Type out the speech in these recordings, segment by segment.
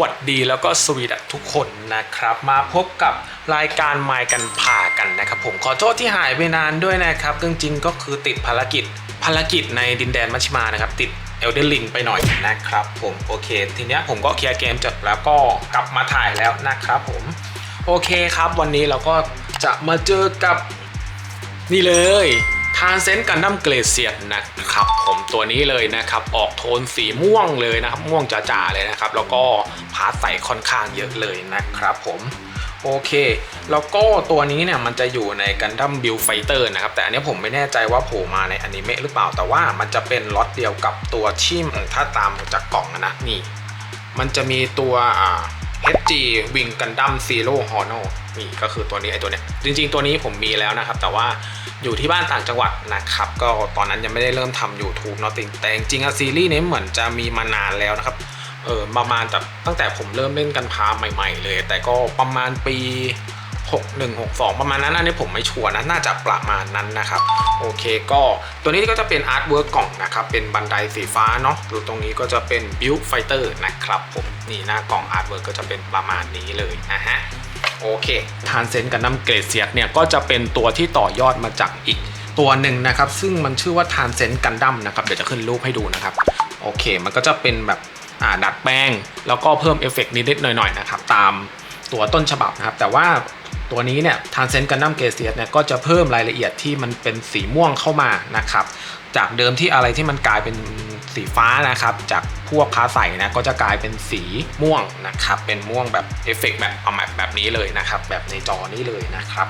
วัสดีแล้วก็สวีดัทุกคนนะครับ มาพบกับรายการไมค์กันผ่ากันนะครับ ผมขอโทษที่หายไปนานด้วยนะครับจริงๆก็คือติดภารกิจภารกิจในดินแดนมัชิมานะครับ ติดเอลเดนลิงไปหน่อยนะครับ ผมโอเค ทีเนี้ยผมก็เคลียร์เกมจบแล้วก็กลับมาถ่ายแล้วนะครับ ผมโอเคครับ วันนี้เราก็จะมาเจอกับนี่เลย ทานเซนกันดั้มเกรเซียนนะครับผมตัวนี้เลยนะครับออกโทนสีม่วงเลยนะครับม่วงจ๋าๆเลยนะครับแล้วก็พาร์ทใส่ค่อนข้างเยอะเลยนะครับผมโอเค แล้วก็ตัวนี้เนี่ยมันจะอยู่ในกันดั้มบิลไฟเตอร์นะครับ แต่อันนี้ผมไม่แน่ใจว่าโผล่มาในอนิเมะหรือเปล่า แต่ว่ามันจะเป็นล็อตเดียวกับตัวที่ถ้าตามจากกล่องนะนี่ มันจะมีตัวอ่า HG Wing Gundam Zero Hono นี่ก็คือตัวนี้ไอตัวเนี้ยจริงๆตัวนี้ผมมีแล้วนะครับ แต่ว่าอยู่ที่บ้านต่างจังหวัดนะครับ ก็ตอนนั้นยังไม่ได้เริ่มทำ YouTube เนาะแต่จริงๆอะซีรีส์นี้เหมือนจะมีมานานแล้วนะครับเออประมาณจากตั้งแต่ผมเริ่มเล่นกันพาใหม่ๆ เลย แต่ก็ประมาณปี61 62 ประมาณนั้นอันนี้ผมไม่ชัวร์นะ น่าจะประมาณนั้นนะครับ โอเคก็ตัวนี้ก็จะเป็นอาร์ตเวิร์กกล่องนะครับ เป็นบันไดสีฟ้าเนาะตัวตรงนี้ก็จะเป็นบิ l ไฟเตอร์นะครับผม นี่หน้ากล่องอาร์ตเวิร์กก็จะเป็นประมาณนี้เลยนะฮะโอเคทานเซนกับน้ำเกรดเซียดเนี่ยก็จะเป็นตัวที่ต่อยอดมาจากอีกตัวหนึ่งนะครับ ซึ่งมันชื่อว่าทานเซนกันดั้มนะครับ เดี๋ยวจะขึ้นรูปให้ดูนะครับ โอเค มันก็จะเป็นแบบดัดแปลงแล้วก็เพิ่มเอฟเฟกต์นิดๆหน่อยๆนะครับ ตามตัวต้นฉบับนะครับ แต่ว่า ตัวนี้เนี่ยทานเซนกันดั้มเกรดเซียดเนี่ยก็จะเพิ่มรายละเอียดที่มันเป็นสีม่วงเข้ามานะครับจากเดิมที่อะไรที่มันกลายเป็นสีฟ้านะครับ จากพวกพาใสนะก็จะกลายเป็นสีม่วงนะครับ เป็นม่วงแบบเอฟเฟกต์แบบเอาแบบแบบนี้เลยนะครับ แบบในจอนี้เลยนะครับ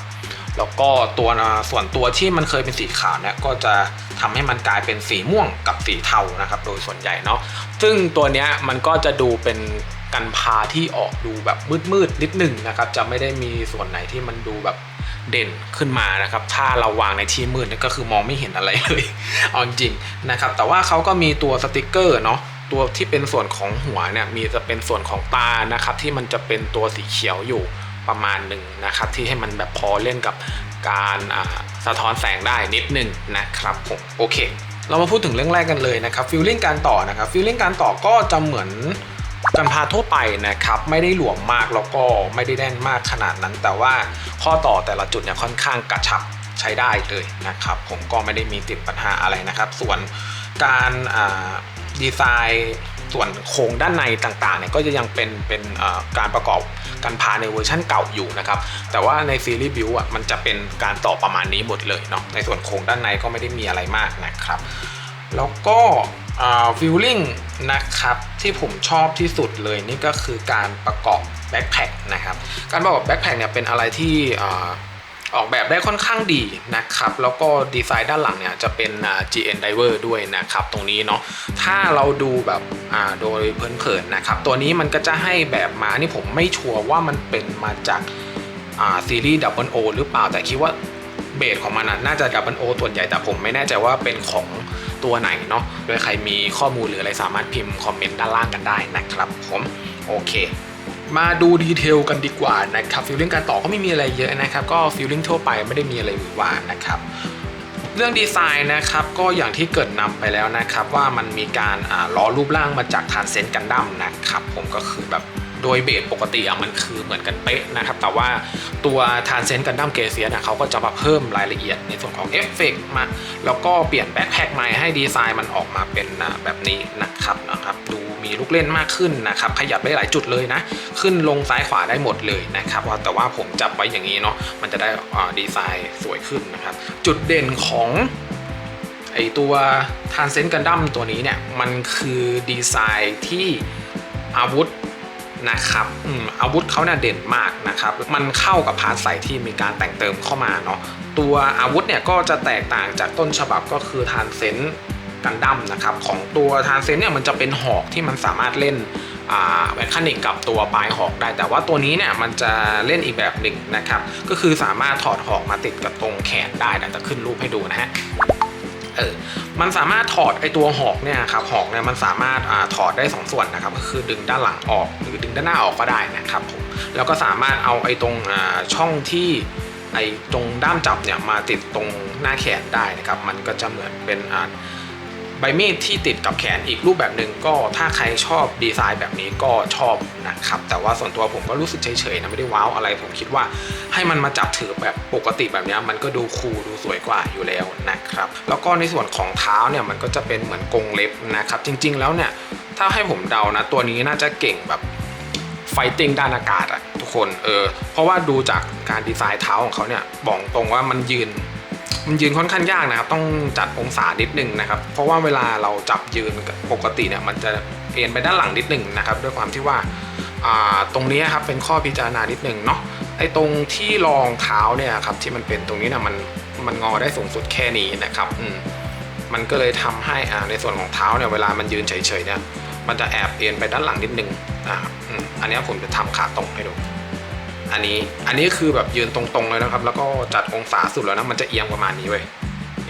แล้วก็ตัวส่วนตัวที่มันเคยเป็นสีขาวเนี่ยก็จะทำให้มันกลายเป็นสีม่วงกับสีเทานะครับ โดยส่วนใหญ่เนาะซึ่งตัวเนี้ยมันก็จะดูเป็น กันพาที่ออกดูแบบมืดๆนิดหนึ่งนะครับจะไม่ได้มีส่วนไหนที่มันดูแบบเด่นขึ้นมานะครับ ถ้าเราวางในที่มืดนี่ก็คือมองไม่เห็นอะไรเลยเอาจริงนะครับ แต่ว่าเขาก็มีตัวสติกเกอร์เนาะตัวที่เป็นส่วนของหัวเนี่ยมีจะเป็นส่วนของตานะครับ ที่มันจะเป็นตัวสีเขียวอยู่ประมาณหนึ่งนะครับ ที่ให้มันแบบพอเล่นกับการสะท้อนแสงได้นิดหนึ่งนะครับผมโอเค เรามาพูดถึงเรื่องแรกกันเลยนะครับฟิลลิ่งการต่อนะครับฟิลลิ่งการต่อก็จะเหมือน กันพาทั่วไปนะครับไม่ได้หลวมมากแล้วก็ไม่ได้แน่นมากขนาดนั้น แต่ว่าข้อต่อแต่ละจุดเนี่ยค่อนข้างกระชับใช้ได้เลยนะครับ ผมก็ไม่ได้มีติดปัญหาอะไรนะครับ ส่วนการดีไซน์ส่วนโครงด้านในต่างๆเนี่ยก็จะยังเป็นเป็นการประกอบการพาในเวอร์ชั่นเก่าอยู่นะครับ แต่ว่าในซีรีส์บิวอะมันจะเป็นการต่อประมาณนี้หมดเลยเนาะในส่วนโครงด้านในก็ไม่ได้มีอะไรมากนะครับ แล้วก็ฟิลลิ่ง นะครับที่ผมชอบที่สุดเลยนี่ก็คือการประกอบแบ็คแพคนะครับการประกอบแบ็คแพคเนี่ยเป็นอะไรที่ออกแบบได้ค่อนข้างดีนะครับ แล้วก็ดีไซน์ด้านหลังเนี่ยจะเป็นอ่า GN Diver ด้วยนะครับ ตรงนี้เนาะถ้าเราดูแบบโดยเพลินๆนะครับ ตัวนี้มันก็จะให้แบบมานี่ผมไม่ชัวร์ว่ามันเป็นมาจากาซีรีส์ Double O หรือเปล่าแต่คิดว่าเบสของมันน่าจะ Double O ส่วนใหญ่แต่ผมไม่แน่ใจว่าเป็นของ ตัวไหนเนาะ โดยใครมีข้อมูลหรืออะไรสามารถพิมพ์คอมเมนต์ด้านล่างกันได้นะครับผมโอเคมาดูดีเทลกันดีกว่านะครับฟิลลิ่งการต่อก็ไม่มีอะไรเยอะนะครับ ก็ฟิลลิ่งทั่วไปไม่ได้มีอะไรหวือหวานะครับ เรื่องดีไซน์นะครับก็อย่างที่เกิดนำไปแล้วนะครับ ว่ามันมีการล้อรูปร่างมาจากทานเซนกันดั้มนะครับ ผมก็คือแบบ โดยเบสปกติอะมันคือเหมือนกันเป๊ะนะครับ แต่ว่าตัวทานเซนกันดั้มเกเซียเนี่ยเขาก็จะมาเพิ่มรายละเอียดในส่วนของเอฟเฟกต์มา แล้วก็เปลี่ยนแบ็คแพ็คใหม่ให้ดีไซน์มันออกมาเป็นแบบนี้นะครับนะครับดูมีลูกเล่นมากขึ้นนะครับ ขยับได้หลายจุดเลยนะ ขึ้นลงซ้ายขวาได้หมดเลยนะครับว่าแต่ว่าผมจับไว้อย่างนี้เนาะมันจะได้อ่าดีไซน์สวยขึ้นนะครับ จุดเด่นของไอตัวทานเซนกันดั้มตัวนี้เนี่ย มันคือดีไซน์ที่อาวุธ นะครับอืมอาวุธเขาเนี่ยเด่นมากนะครับ มันเข้ากับพาร์ทใส่ที่มีการแต่งเติมเข้ามาเนาะตัวอาวุธเนี่ยก็จะแตกต่างจากต้นฉบับก็คือทานเซนกันดั้มนะครับของตัวทานเซนเนี่ยมันจะเป็นหอกที่มันสามารถเล่นอ่าแมคานิกกับตัวปลายหอกได้ แต่ว่าตัวนี้เนี่ยมันจะเล่นอีกแบบหนึ่งนะครับ ก็คือสามารถถอดหอกมาติดกับตรงแขนได้เดี๋ยวจะขึ้นรูปให้ดูนะฮะ เออมันสามารถถอดไอตัวหอกเนี่ยครับหอกเนี่ยมันสามารถอ่าถอดได้ 2 ส่วนนะครับก็คือดึงด้านหลังออกหรือดึงด้านหน้าออกก็ได้นะครับผมแล้วก็สามารถเอาไอตรงอ่าช่องที่ไอตรงด้ามจับเนี่ยมาติดตรงหน้าแขนได้นะครับมันก็จะเหมือนเป็นอ่า ใบมีดที่ติดกับแขนอีกรูปแบบหนึ่งก็ถ้าใครชอบดีไซน์แบบนี้ก็ชอบนะครับ แต่ว่าส่วนตัวผมก็รู้สึกเฉยๆนะไม่ได้ว้าวอะไรผมคิดว่าให้มันมาจับถือแบบปกติแบบนี้มันก็ดูคูลดูสวยกว่าอยู่แล้วนะครับ แล้วก็ในส่วนของเท้าเนี่ยมันก็จะเป็นเหมือนกรงเล็บนะครับ จริง ๆ แล้วเนี่ยถ้าให้ผมเดานะ ตัวนี้น่าจะเก่งแบบไฟติ้งด้านอากาศอะทุกคนเออเพราะว่าดูจากการดีไซน์เท้าของเขาเนี่ยบอกตรงว่ามันยืน มันยืนค่อนข้างยากนะครับต้องจัดองศานิดนึงนะครับ เพราะว่าเวลาเราจับยืนปกติเนี่ยมันจะเอ็นไปด้านหลังนิดนึงนะครับด้วยความที่ว่าตรงนี้ครับเป็นข้อพิจารณานิดนึงเนาะไอ้ตรงที่รองเท้าเนี่ยครับที่มันเป็นตรงนี้นี่ยมันมันงอได้สูงสุดแค่นี้นะครับอืมันก็เลยทำให้อ่าในส่วนของเท้าเนี่ยเวลามันยืนเฉยๆเนี่ยมันจะแอบเอ็นไปด้านหลังนิดนึงนะครับอืมอันนี้ผมจะทำขาตรงให้ดู อันนี้อันนี้คือแบบยืนตรงๆเลยนะครับ แล้วก็จัดองศาสุดแล้วนะมันจะเอียงประมาณนี้เว้ย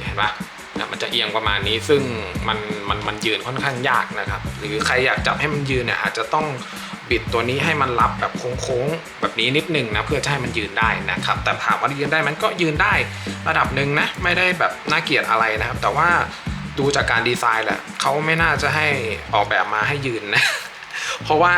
เห็นปะนี่ยมันจะเอียงประมาณนี้ซึ่งมันมันมันยืนค่อนข้างยากนะครับ หรือใครอยากจับให้มันยืนเนี่ยอาจจะต้องบิดตัวนี้ให้มันรับแบบโค้งๆแบบนี้นิดนึงนะเพื่อจะให้มันยืนได้นะครับ แต่ถามว่ายืนได้มันก็ยืนได้ระดับหนึ่งนะไม่ได้แบบน่าเกลียดอะไรนะครับ แต่ว่าดูจากการดีไซน์แหละเขาไม่น่าจะให้ออกแบบมาให้ยืนนะเพราะว่า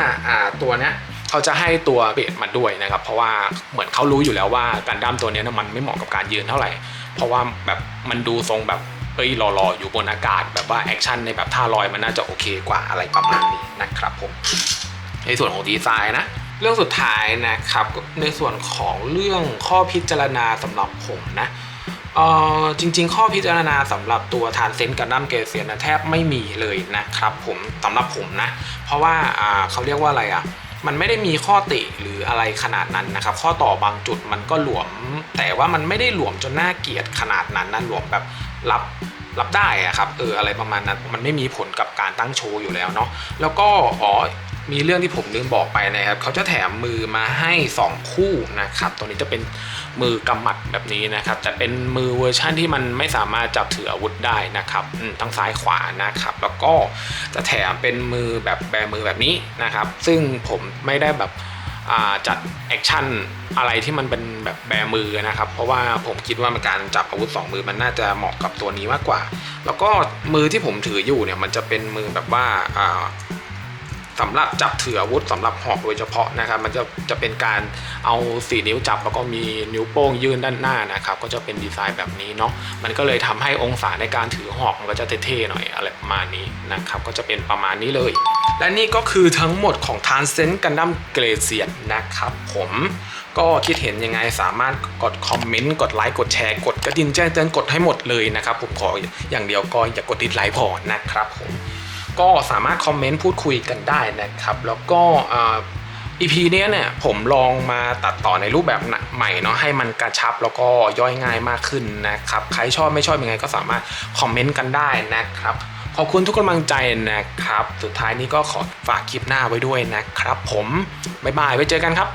ตัวเนี้ย เขาจะให้ตัวเบสมาด้วยนะครับ เพราะว่าเหมือนเขารู้อยู่แล้วว่าการด้ามตัวนี้นะมันไม่เหมาะกับการยืนเท่าไหร่ เพราะว่าแบบมันดูทรงแบบเอ้ยรอๆอยู่บนอากาศ แบบว่าแอคชั่นในแบบท่าลอยมันน่าจะโอเคกว่าอะไรประมาณนี้นะครับผมในส่วนของดีไซน์นะเรื่องสุดท้ายนะครับในส่วนของเรื่องข้อพิจารณาสำหรับผมนะเออจริง ๆ ข้อพิจารณาสำหรับตัวทานเซนกันดั้มเกเซียนนะแทบไม่มีเลยนะครับผมสำหรับผมนะ เพราะว่าอ่าเขาเรียกว่าอะไรอะ มันไม่ได้มีข้อติหรืออะไรขนาดนั้นนะครับ ข้อต่อบางจุดมันก็หลวม แต่ว่ามันไม่ได้หลวมจนน่าเกลียดขนาดนั้นนะหลวมแบบรับรับได้อะครับเอออะไรประมาณนั้นมันไม่มีผลกับการตั้งโชว์อยู่แล้วเนาะแล้วก็อ๋อ มีเรื่องที่ผมลืมบอกไปนะครับ เขาจะแถมมือมาให้ 2 คู่นะครับ ตัวนี้จะเป็นมือกำหมัดแบบนี้นะครับแต่เป็นมือเวอร์ชั่นที่มันไม่สามารถจับถืออาวุธได้นะครับอืมทั้งซ้ายขวานะครับ แล้วก็จะแถมเป็นมือแบบแบมือแบบนี้นะครับ ซึ่งผมไม่ได้แบบจัดแอคชั่นอะไรที่มันเป็นแบบแบมือนะครับ เพราะว่าผมคิดว่าการจับอาวุธสองมือมันน่าจะเหมาะกับตัวนี้มากกว่า แล้วก็มือที่ผมถืออยู่เนี่ยมันจะเป็นมือแบบว่า อ่าสำหรับจับถืออาวุธสำหรับหอกโดยเฉพาะนะครับ มันจะจะเป็นการเอาสี่นิ้วจับแล้วก็มีนิ้วโป้งยื่นด้านหน้านะครับ ก็จะเป็นดีไซน์แบบนี้เนาะมันก็เลยทำให้องศาในการถือหอกมันก็จะเท่ๆหน่อยอะไรประมาณนี้นะครับก็จะเป็นประมาณนี้เลย และนี่ก็คือทั้งหมดของทานเซนกันดั้มเกรเซียนนะครับ ผมก็คิดเห็นยังไงสามารถกดคอมเมนต์กดไลค์กดแชร์กดกระดิ่งแจ้งเตือนกดให้หมดเลยนะครับผมขออย่างเดียวก็อย่ากดดิสไลค์พอนะครับผม ก็สามารถคอมเมนต์พูดคุยกันได้นะครับ แล้วก็อ่า EP เนี้ยเนี่ยผมลองมาตัดต่อในรูปแบบใหม่เนาะให้มันกระชับแล้วก็ย่อยง่ายมากขึ้นนะครับ ใครชอบไม่ชอบยังไงก็สามารถคอมเมนต์กันได้นะครับ ขอบคุณทุกกำลังใจนะครับ สุดท้ายนี้ก็ขอฝากคลิปหน้าไว้ด้วยนะครับ ผมบ๊ายบายไว้เจอกันครับ